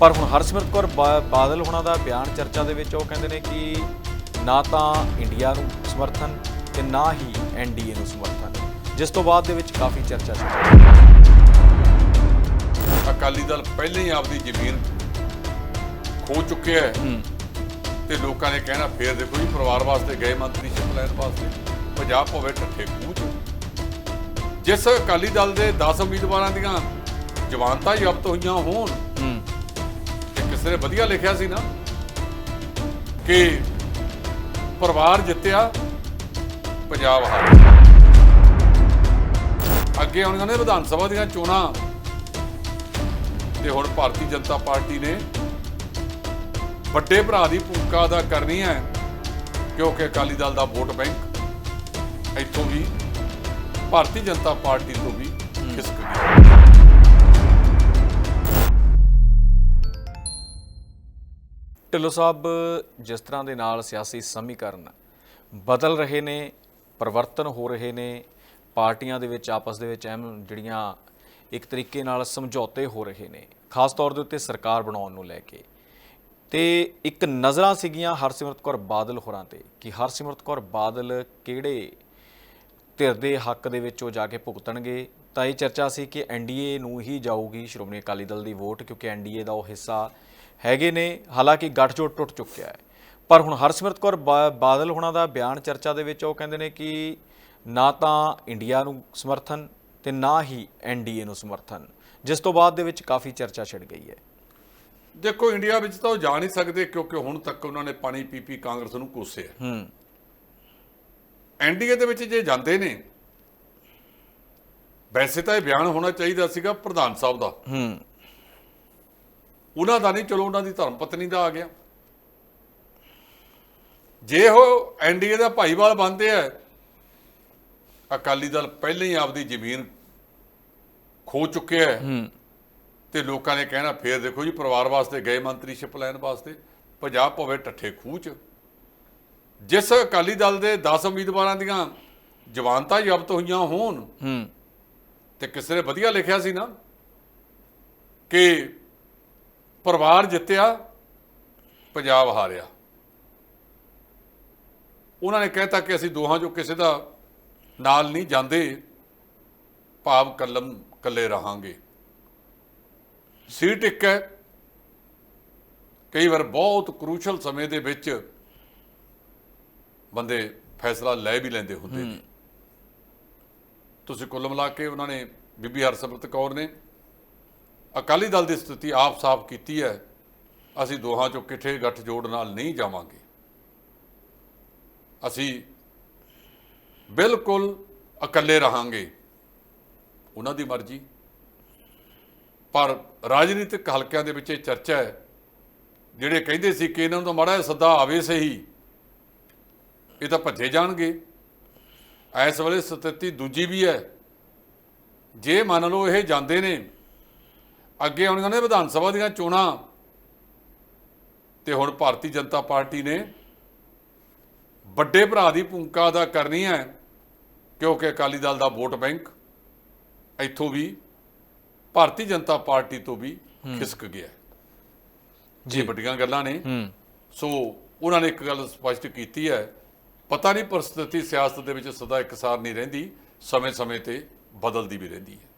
ਪਰ ਹੁਣ ਹਰਸਿਮਰਤ ਕੌਰ ਬਾਦਲ ਹੋਣਾ ਦਾ ਬਿਆਨ ਚਰਚਾ ਦੇ ਵਿੱਚ ਉਹ ਕਹਿੰਦੇ ਨੇ ਕਿ ਨਾ ਤਾਂ ਇੰਡੀਆ ਨੂੰ ਸਮਰਥਨ ਤੇ ਨਾ ਹੀ ਐਨਡੀਏ ਨੂੰ ਸਮਰਥਨ। ਜਿਸ ਤੋਂ ਬਾਅਦ ਦੇ ਵਿੱਚ ਕਾਫੀ ਚਰਚਾ ਚੱਲੀ ਅਕਾਲੀ ਦਲ ਪਹਿਲਾਂ ਹੀ ਆਪਦੀ ਜ਼ਮੀਨ ਖੋ ਚੁੱਕਿਆ ਹੈ। ਤੇ ਲੋਕਾਂ ਨੇ ਕਹਿਣਾ ਫੇਰ ਦੇਖੋ ਜੀ ਪਰਿਵਾਰ ਵਾਸਤੇ ਗਏ ਮੰਤਰੀ ਸ਼ਿਪ ਲੈਣ ਵਾਸਤੇ। ਪੰਜਾਬ ਭਵੇ ਠੱਠੇ ਖੂਹ ਚ। ਜਿਸ ਅਕਾਲੀ ਦਲ ਦੇ 10 ਉਮੀਦਵਾਰਾਂ ਦੀਆਂ ਜਵਾਨਤਾਂ ਜ਼ਬਤ ਹੋਈਆਂ ਹੋਣ ਕਿਸੇ ਨੇ ਵਧੀਆ ਲਿਖਿਆ ਸੀ ਨਾ ਕਿ ਪਰਿਵਾਰ ਜਿੱਤਿਆ ਪੰਜਾਬ ਹਾਰਿਆ ਅੱਗੇ ਆਉਣੀਆਂ ਨੇ ਵਿਧਾਨ ਸਭਾ ਦੀਆਂ ਚੋਣਾਂ ਤੇ ਹੁਣ ਭਾਰਤੀ ਜਨਤਾ ਪਾਰਟੀ ਨੇ ਵੱਡੇ ਭਰਾ ਦੀ ਭੂਮਿਕਾ ਅਦਾ ਕਰਨੀ ਹੈ ਕਿਉਂਕਿ ਅਕਾਲੀ ਦਲ ਦਾ ਵੋਟ ਬੈਂਕ ਇੱਥੋਂ ਵੀ ਭਾਰਤੀ ਜਨਤਾ ਪਾਰਟੀ ਤੋਂ ਵੀ ਖਿਸਕ ਗਿਆ। ਢਿੱਲੋਂ ਸਾਹਿਬ, ਜਿਸ ਤਰ੍ਹਾਂ ਦੇ ਨਾਲ ਸਿਆਸੀ ਸਮੀਕਰਨ ਬਦਲ ਰਹੇ ਨੇ, ਪਰਿਵਰਤਨ ਹੋ ਰਹੇ ਨੇ, ਪਾਰਟੀਆਂ ਦੇ ਵਿੱਚ, ਆਪਸ ਦੇ ਵਿੱਚ ਅਹਿਮ ਜਿਹੜੀਆਂ ਇੱਕ ਤਰੀਕੇ ਨਾਲ ਸਮਝੌਤੇ ਹੋ ਰਹੇ ਨੇ, ਖਾਸ ਤੌਰ ਦੇ ਉੱਤੇ ਸਰਕਾਰ ਬਣਾਉਣ ਨੂੰ ਲੈ ਕੇ। ਤੇ ਇੱਕ ਨਜ਼ਰਾਂ ਸੀਗੀਆਂ ਹਰਸਿਮਰਤ ਕੌਰ ਬਾਦਲ ਹੋਰਾਂ ਤੇ ਕਿ ਹਰਸਿਮਰਤ ਕੌਰ ਬਾਦਲ ਕਿਹੜੇ ਧਿਰ ਦੇ ਹੱਕ ਦੇ ਵਿੱਚ ਉਹ ਜਾ ਕੇ ਭੁਗਤਣਗੇ। ਤਾਂ ਇਹ ਚਰਚਾ ਸੀ ਕਿ ਐਨਡੀਏ ਨੂੰ ਹੀ ਜਾਊਗੀ ਸ਼੍ਰੋਮਣੀ ਅਕਾਲੀ ਦਲ ਦੀ ਵੋਟ, ਕਿਉਂਕਿ ਐਨਡੀਏ ਦਾ ਉਹ ਹਿੱਸਾ ਹੈਗੇ ਨੇ ਹਾਲਾਂਕਿ ਗੱਠਜੋੜ ਟੁੱਟ ਚੁੱਕਿਆ ਹੈ। ਪਰ ਹੁਣ ਹਰਸਿਮਰਤ ਕੌਰ ਬਾਦਲ ਹੋਣਾ ਦਾ ਬਿਆਨ ਚਰਚਾ ਦੇ ਵਿੱਚ ਉਹ ਕਹਿੰਦੇ ਨੇ ਕਿ ਨਾ ਤਾਂ ਇੰਡੀਆ ਨੂੰ ਸਮਰਥਨ ਤੇ ਨਾ ਹੀ ਐਨਡੀਏ ਨੂੰ ਸਮਰਥਨ ਜਿਸ ਤੋਂ ਬਾਅਦ ਦੇ ਵਿੱਚ ਕਾਫੀ ਚਰਚਾ ਛਿੜ ਗਈ ਹੈ। ਦੇਖੋ ਇੰਡੀਆ ਵਿੱਚ ਤਾਂ ਉਹ ਜਾ ਨਹੀਂ ਸਕਦੇ ਕਿਉਂਕਿ ਹੁਣ ਤੱਕ ਉਹਨਾਂ ਨੇ ਪਾਣੀ ਪੀ ਪੀ ਕਾਂਗਰਸ ਨੂੰ ਕੋਸਿਆ ਹੂੰ। ਐਨਡੀਏ ਦੇ ਵਿੱਚ ਜੇ ਜਾਂਦੇ ਨੇ ਵੈਸੇ ਤਾਂ ਇਹ ਬਿਆਨ ਹੋਣਾ ਚਾਹੀਦਾ ਸੀਗਾ ਪ੍ਰਧਾਨ ਸਾਹਿਬ ਦਾ। ਹੂੰ। ਉਹਨਾਂ ਦਾ ਨਹੀਂ ਚਲੋ ਉਹਨਾਂ ਦੀ ਧਰਮ ਪਤਨੀ ਦਾ ਆ ਗਿਆ। ਜੇ ਉਹ ਐਨਡੀਏ ਦਾ ਭਾਈਵਾਲ ਬਣਦੇ ਆ ਅਕਾਲੀ ਦਲ ਪਹਿਲਾਂ ਹੀ ਆਪਦੀ ਜ਼ਮੀਨ ਖੋ ਚੁੱਕਿਆ ਹੈ। ਤੇ ਲੋਕਾਂ ਨੇ ਕਹਿਣਾ ਫੇਰ ਦੇਖੋ ਜੀ ਪਰਿਵਾਰ ਵਾਸਤੇ ਗਏ ਮੰਤਰੀ ਸ਼ਿਪ ਲੈਣ ਵਾਸਤੇ ਪੰਜਾਬ ਭਵੇ ਠੱਠੇ ਖੂਹ ਚ। ਜਿਸ ਅਕਾਲੀ ਦਲ ਦੇ 10 ਉਮੀਦਵਾਰਾਂ ਦੀਆਂ ਜਵਾਨਤਾਂ ਜ਼ਬਤ ਹੋਈਆਂ ਹੋਣ ਤੇ ਕਿਸੇ ਨੇ ਵਧੀਆ ਲਿਖਿਆ ਸੀ ਨਾ ਕਿ ਪਰਿਵਾਰ ਜਿੱਤਿਆ ਪੰਜਾਬ ਹਾਰਿਆ। ਉਹਨਾਂ ਨੇ ਕਹਿਤਾ ਕਿ ਅਸੀਂ ਦੋਹਾਂ ਚੋਂ ਕਿਸੇ ਦਾ ਨਾਲ ਨਹੀਂ ਜਾਂਦੇ ਭਾਵ ਕਲਮ ਕੱਲੇ ਰਹਾਂਗੇ। ਸੀਟ ਇੱਕ ਹੈ। ਕਈ ਵਾਰ ਬਹੁਤ ਕਰੂਸ਼ਲ ਸਮੇਂ ਦੇ ਵਿੱਚ ਬੰਦੇ ਫੈਸਲਾ ਲੈ ਵੀ ਲੈਂਦੇ ਹੁੰਦੇ ਨੇ। ਤੁਸੀਂ ਕੁੱਲ ਮਿਲਾ ਕੇ ਉਹਨਾਂ ਨੇ ਬੀਬੀ ਹਰਸਿਮਰਤ ਕੌਰ ਨੇ ਅਕਾਲੀ ਦਲ ਦੀ ਸਥਿਤੀ ਆਪ ਸਾਫ਼ ਕੀਤੀ ਹੈ। ਅਸੀਂ ਦੋਹਾਂ ਚੋਂ ਕਿੱਥੇ ਗੱਠਜੋੜ ਨਾਲ ਨਹੀਂ ਜਾਵਾਂਗੇ। ਅਸੀਂ ਬਿਲਕੁਲ ਇਕੱਲੇ ਰਹਾਂਗੇ। ਉਹਨਾਂ ਦੀ ਮਰਜ਼ੀ। ਪਰ ਰਾਜਨੀਤਿਕ ਹਲਕਿਆਂ ਦੇ ਵਿੱਚ ਇਹ ਚਰਚਾ ਹੈ। ਜਿਹੜੇ ਕਹਿੰਦੇ ਸੀ ਕਿ ਇਹਨਾਂ ਨੂੰ ਤਾਂ ਮਾੜਾ ਜਿਹਾ ਸੱਦਾ ਆਵੇ ਸਹੀ, ਇਹ ਤਾਂ ਭੱਜੇ ਜਾਣਗੇ। ਇਸ ਵੇਲੇ ਸਥਿਤੀ ਦੂਜੀ ਵੀ ਹੈ। ਜੇ ਮੰਨ ਲਓ ਇਹ ਜਾਂਦੇ ਨੇ ਅੱਗੇ ਆਉਣੀਆਂ ਨੇ ਵਿਧਾਨ ਸਭਾ ਦੀਆਂ ਚੋਣਾਂ। ਤੇ ਹੁਣ ਭਾਰਤੀ ਜਨਤਾ ਪਾਰਟੀ ਨੇ ਵੱਡੇ ਭਰਾ ਦੀ ਭੂਮਿਕਾ ਅਦਾ ਕਰਨੀ ਹੈ ਕਿਉਂਕਿ ਅਕਾਲੀ ਦਲ ਦਾ ਵੋਟ ਬੈਂਕ ਇੱਥੋਂ ਵੀ ਭਾਰਤੀ ਜਨਤਾ ਪਾਰਟੀ ਤੋਂ ਵੀ ਖਿਸਕ ਗਿਆ। ਜੀ। ਵੱਡੀਆਂ ਗੱਲਾਂ ਨੇ। ਸੋ ਉਹਨਾਂ ਨੇ ਇੱਕ ਗੱਲ ਸਪਸ਼ਟ ਕੀਤੀ ਹੈ ਪਤਾ ਨਹੀਂ ਪਰਿਸਥਿਤੀ ਸਿਆਸਤ ਦੇ ਵਿੱਚ ਸਦਾ ਇੱਕਸਾਰ ਨਹੀਂ ਰਹਿੰਦੀ ਸਮੇਂ-ਸਮੇਂ ਤੇ ਬਦਲਦੀ ਵੀ ਰਹਿੰਦੀ ਹੈ।